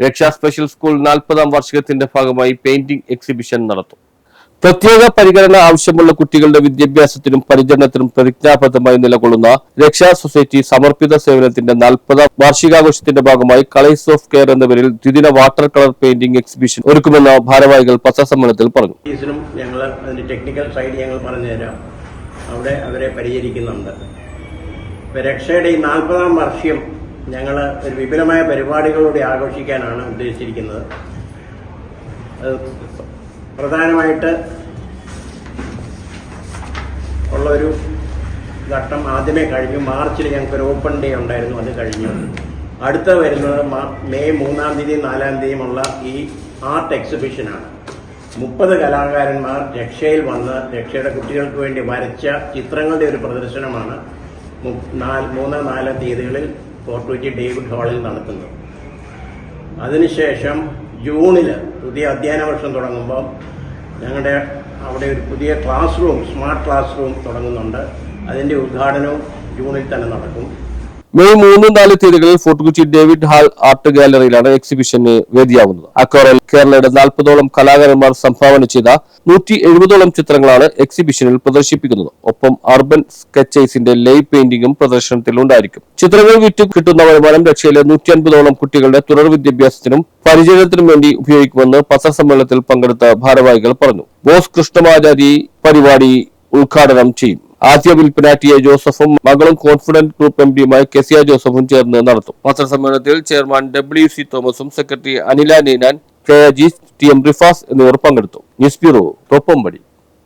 Raksha special school നാൽപ്പതാം വാർഷികത്തിന്റെ ഭാഗമായി painting exhibition നടത്തും. പ്രത്യേക പരിഗണന ആവശ്യമുള്ള കുട്ടികളുടെ വിദ്യാഭ്യാസത്തിനും പരിചരണത്തിനും പ്രതിജ്ഞാബദ്ധമായി നിലകൊള്ളുന്ന രക്ഷാ സൊസൈറ്റി സമർപ്പിത സേവനത്തിന്റെ നാൽപ്പതാം വാർഷികാഘോഷത്തിന്റെ ഭാഗമായി കളേഴ്സ് ഓഫ് കെയർ എന്ന പേരിൽ ദ്വിദിന വാട്ടർ കളർ പെയിന്റിംഗ് എക്സിബിഷൻ ഒരുക്കുമെന്ന് ഭാരവാഹികൾ പത്രസമ്മേളനത്തിൽ പറഞ്ഞു. ഞങ്ങൾ ടെക്നിക്കൽ സൈഡ് ഞങ്ങൾ പറഞ്ഞുതരാം. അവിടെ അവരെ പരിചരിക്കുന്നുണ്ട്. രക്ഷയുടെ ഈ നാൽപ്പതാം വർഷം ഞങ്ങൾ ഒരു വിപുലമായ പരിപാടികളോടെ ആഘോഷിക്കാനാണ് ഉദ്ദേശിച്ചിരിക്കുന്നത്. പ്രധാനമായിട്ട് ഉള്ളൊരു ഘട്ടം ആദ്യമേ കഴിഞ്ഞു. മാർച്ചിൽ ഞങ്ങൾക്ക് ഒരു ഓപ്പൺ ഡേ ഉണ്ടായിരുന്നു അത് കഴിഞ്ഞു. അടുത്ത വരുന്നത് മെയ് മൂന്നാം തീയതി നാലാം തീയതിയുമുള്ള ഈ ആർട്ട് എക്സിബിഷനാണ്. മുപ്പത് കലാകാരന്മാർ രക്ഷയിൽ വന്ന് രക്ഷയുടെ കുട്ടികൾക്ക് വേണ്ടി വരച്ച ചിത്രങ്ങളുടെ ഒരു പ്രദർശനമാണ്. മൂന്ന് നാല് തീയതികളിൽ ഫോർട്ട് കൊച്ചി ഡേവിഡ് ഹാളിൽ നടക്കുന്നത് അതിനുശേഷം ജൂണിൽ പുതിയ അധ്യയന വർഷം തുടങ്ങുമ്പോൾ ഞങ്ങളുടെ അവിടെ ഒരു പുതിയ class room smart class room തുടങ്ങുന്നുണ്ട്. അതിന്റെ ഉദ്ഘാടനവും ജൂണിൽ തന്നെ നടക്കും. മെയ് മൂന്നും നാല് തീയതികളിൽ Fort Kochi David Hall art ഗാലറിയിലാണ് എക്സിബിഷന് വേദിയാവുന്നത്. അക്കോറൽ കേരളയുടെ നാൽപ്പതോളം കലാകാരന്മാർ സംഭാവന ചെയ്ത നൂറ്റി എഴുപതോളം ചിത്രങ്ങളാണ് എക്സിബിഷനിൽ പ്രദർശിപ്പിക്കുന്നത്. ഒപ്പം അർബൻ സ്കെച്ചേഴ്സിന്റെ ലൈ പെയിന്റിംഗും പ്രദർശനത്തിൽ ഉണ്ടായിരിക്കും. ചിത്രങ്ങൾ വിറ്റ് കിട്ടുന്ന വരുമാനം രക്ഷയിലെ നൂറ്റി അൻപതോളം കുട്ടികളുടെ തുടർ വിദ്യാഭ്യാസത്തിനും പരിചരണത്തിനും വേണ്ടി ഉപയോഗിക്കുമെന്ന് പത്രസമ്മേളനത്തിൽ പങ്കെടുത്ത ഭാരവാഹികൾ പറഞ്ഞു. ബോസ് കൃഷ്ണമാചാരി പരിപാടി ഉദ്ഘാടനം ചെയ്യും. ആദ്യ വിൽപ്പന ടി എ ജോസഫും മകളും കോൺഫിഡന്റ് ഗ്രൂപ്പ് എം ഡിയുമായി കെസിയ ജോസഫും ചേർന്ന് നടത്തും. പത്രസമ്മേളനത്തിൽ ചെയർമാൻ ഡബ്ല്യു സി തോമസും secretary Anila Ninan K Ajees T M Rifas എന്നിവർ പങ്കെടുത്തു. News bureau Thoppumpady